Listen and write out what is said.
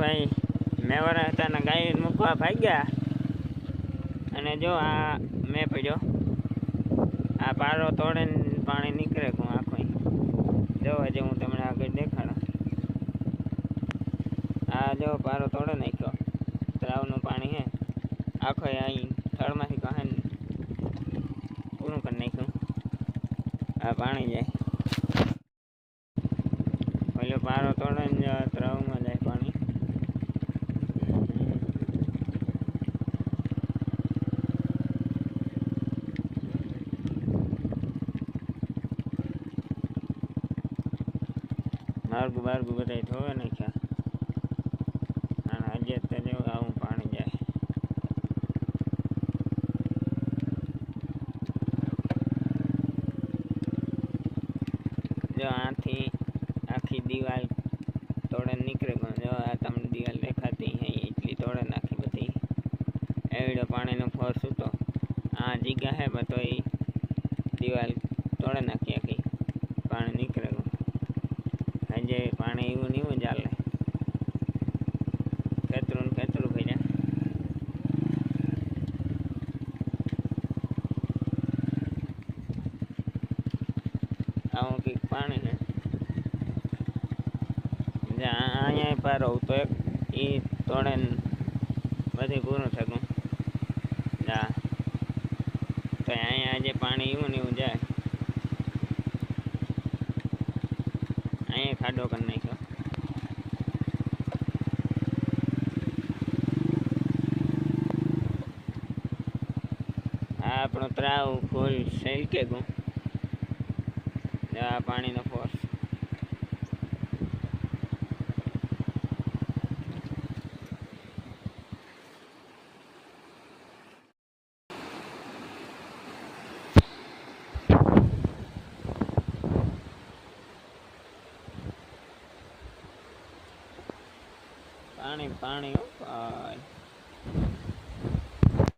ભાઈ મેવારા હતા ને ગાય મૂકવા ભાગ્યા. અને જો આ મેં પડ્યો. આ પારો તોડે ને પાણી નીકળે હું આખો જો હજી હું તમને આગળ દેખાડું. આ જો પારો તોડે નાખ્યો. તળાવનું પાણી હે. આખો અહીં થળમાંથી કહે પૂરું કરી નાખ્યું. આ પાણી જાય પેલો પારો તોડે ને જો તળાવમાં જાય પાણી માર્ગું બાર્ગું બધા ધોવે નાખ્યા. અને આજે અત્યારે આવું પાણી જાય. જો આથી આખી દિવાલ તોડે નીકળે પણ જો આ તમને દિવાલ દેખાતી હે એટલી તોડે નાખી બધી. એવડો પાણીનો ફોર્સ હતો આ જગ્યા હે પણ તો એ દિવાલ તોડે નાખી આખી પાણી નીકળે આજે પાણી એવું ને એવું ચાલે. ખેતરું ને ખેતરું ભર્યા આવું કંઈક પાણી છે. અહીંયા પારો તો એક એ તોડે બધી પૂરું થતું. જા. અહીંયા આજે પાણી એવું ને એવું જાય અહીંયા ખાડો કરી નાખ્યો. આપણો ત્રાવ ફૂલ સેલકે ગયું પાણીનો ફોર્સ પાણી પાણી હો ભાઈ